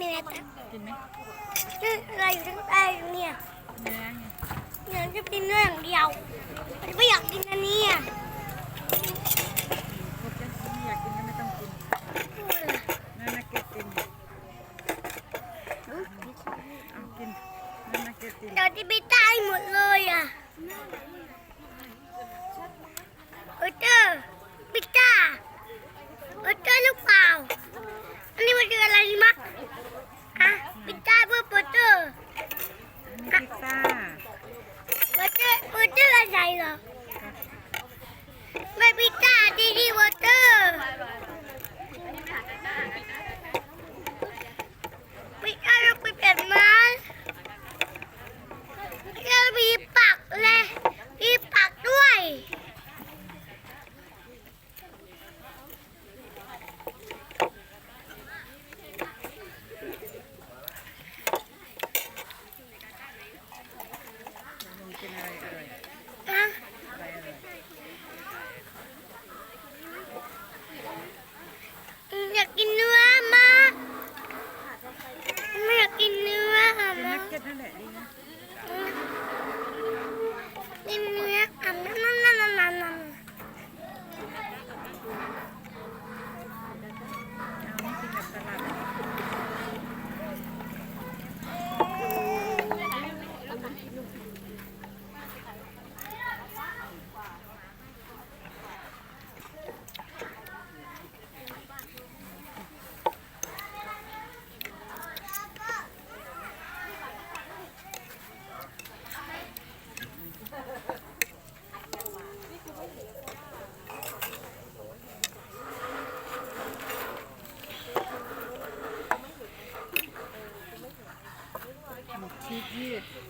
มีอะไรตักกินไหมอะไรอยู่ข้างใต้เนี่ยเนื้อจะกินเนื้ออย่างเดียวมันไม่อยากกินอันนี้อะยากกินก็ไม่ต้องกินน่นนะเกตากินเกตินเดี๋ไปตายหมดเลยอะโอ้เจ้าปิก้าโอ้เจ้าลูกเปล่าอันนี้มันคืออะไรมะ 爸，我这，我这个啥意思？Yeah.